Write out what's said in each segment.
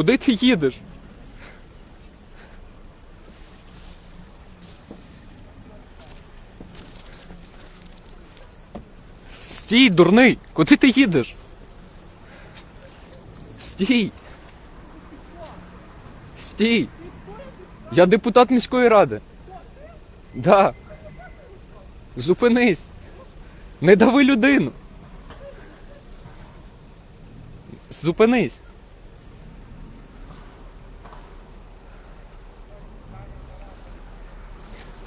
Куди ти їдеш? Стій, дурний! Куди ти їдеш? Стій! Стій! Я депутат міської ради. Да. Зупинись. Не дави людину. Зупинись.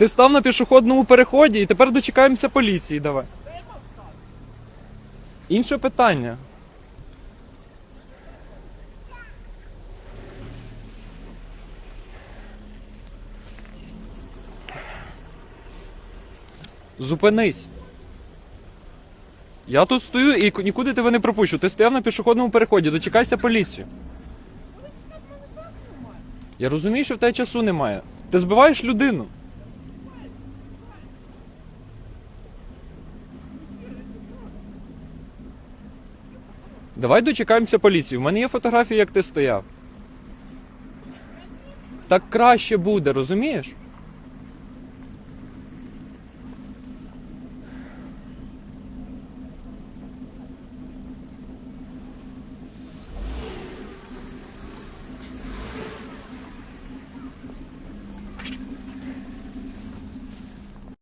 Ти став на пішохідному переході і тепер дочекаємося поліції, давай. Інше питання. Зупинись. Я тут стою і нікуди тебе не пропущу. Ти стояв на пішохідному переході, дочекайся поліцію. Я розумію, що в тебе часу немає. Ти збиваєш людину. Давай дочекаємося поліції. У мене є фотографії, як ти стояв. Так краще буде, розумієш?